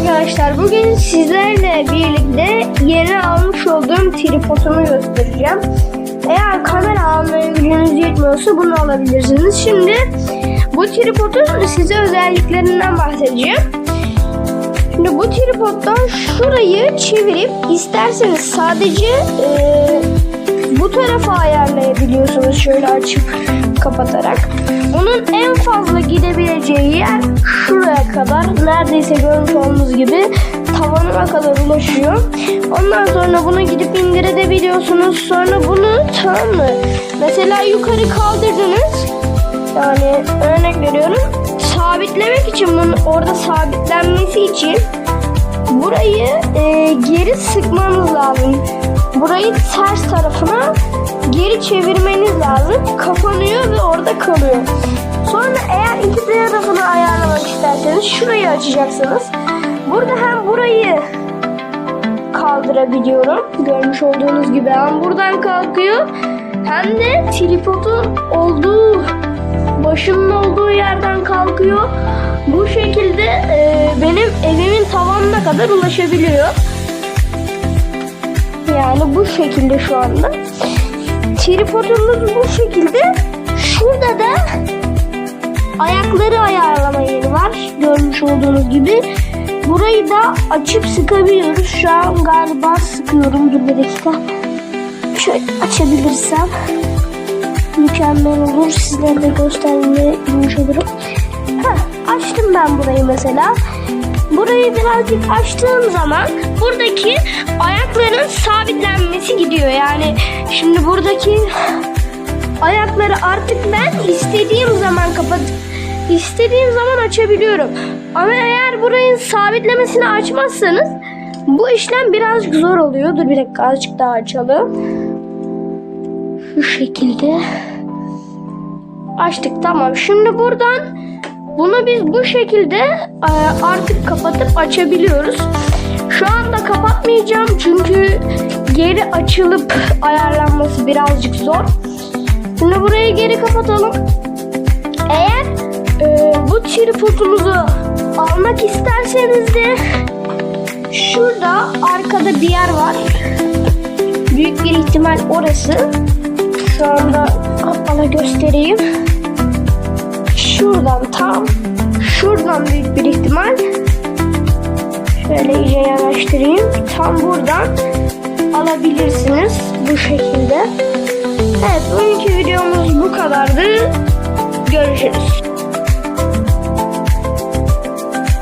arkadaşlar bugün sizlerle birlikte yeni almış olduğum tripodumu göstereceğim. Eğer kamera almaya gücünüz yetmiyorsa bunu alabilirsiniz. Şimdi bu tripodun size özelliklerinden bahsedeceğim. Şimdi bu tripoddan şurayı çevirip isterseniz sadece eee, bu tarafa ayarlayabiliyorsunuz şöyle açıp kapatarak. Bunun en fazla gidebileceği yer neredeyse görmüş olduğunuz gibi tavanına kadar ulaşıyor. Ondan sonra bunu gidip indirebiliyorsunuz. Sonra bunu tamam mı? Mesela yukarı kaldırdınız. Yani örnek veriyorum. Sabitlemek için bunun orada sabitlenmesi için burayı e, geri sıkmanız lazım. Burayı ters tarafına geri çevirmeniz lazım. Kapanıyor ve orada kalıyor. Sonra şurayı açacaksınız. Burada hem burayı kaldırabiliyorum. Görmüş olduğunuz gibi hem buradan kalkıyor hem de tripodun olduğu başının olduğu yerden kalkıyor. Bu şekilde e, benim evimin tavanına kadar ulaşabiliyor. Yani bu şekilde şu anda. Tripodumuz bu şekilde. Şurada da ayakları var. Görmüş olduğunuz gibi. Burayı da açıp sıkabiliyoruz. Şu an galiba sıkıyorum. Dur bir dakika. Şöyle açabilirsem mükemmel olur. Sizlerle göstermeye çalışırım. Heh, açtım ben burayı mesela. Burayı birazcık açtığım zaman buradaki ayakların sabitlenmesi gidiyor. Yani şimdi buradaki ayakları artık ben istediğim zaman kapat istediğim zaman açabiliyorum. Ama eğer burayı sabitlemesini açmazsanız bu işlem birazcık zor oluyor. Dur bir dakika azıcık daha açalım. Şu şekilde açtık tamam. Şimdi buradan bunu biz bu şekilde e, artık kapatıp açabiliyoruz. Şu anda kapatmayacağım çünkü geri açılıp ayarlanması birazcık zor. Şimdi burayı geri kapatalım. Tripodumuzu almak isterseniz de şurada arkada bir yer var. Büyük bir ihtimal orası. Şu anda kapalı göstereyim. Şuradan tam şuradan büyük bir ihtimal şöyle iyice yanaştırayım. Tam buradan alabilirsiniz bu şekilde. Evet